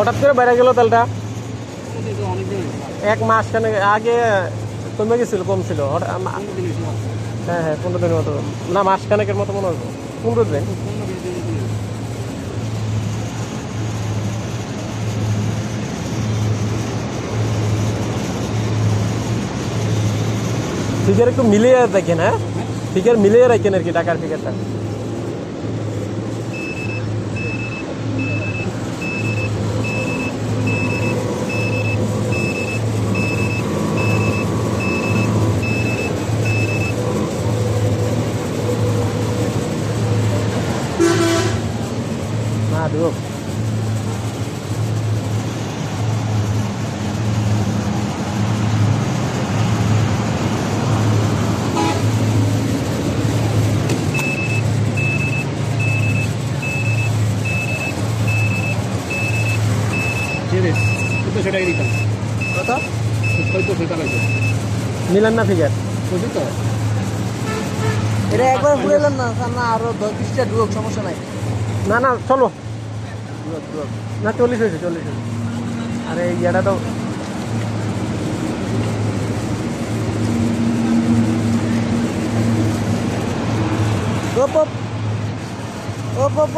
হঠাৎ করে বেড়ে গেল তেলটা? এক মাস খানে আগে কমে গেছিল কম ছিল। হ্যাঁ হ্যাঁ পনেরো দিনের মতো। না মাস খানেকের মতো মনে হতো পনেরো দিন। ফিগার একটু মিলিয়ে দেখেন হ্যাঁ। ফিগার মিলিয়ে রাখেন আর কি টাকার ফিগারটা। চোদ্দোশো টাকা দিতাম কত? চোদ্দোশো টাকা দিতাম না ফিগার? বুঝলি তো? এটা একবার ঘুরেলেন না না আরও দশ বিশটা ঢুক সমস্যা নাই। না না চলো। না চল্লিশ হয়েছে চল্লিশ হয়েছে। আরে ইয়েটা তো ওপ ওপ ওপ।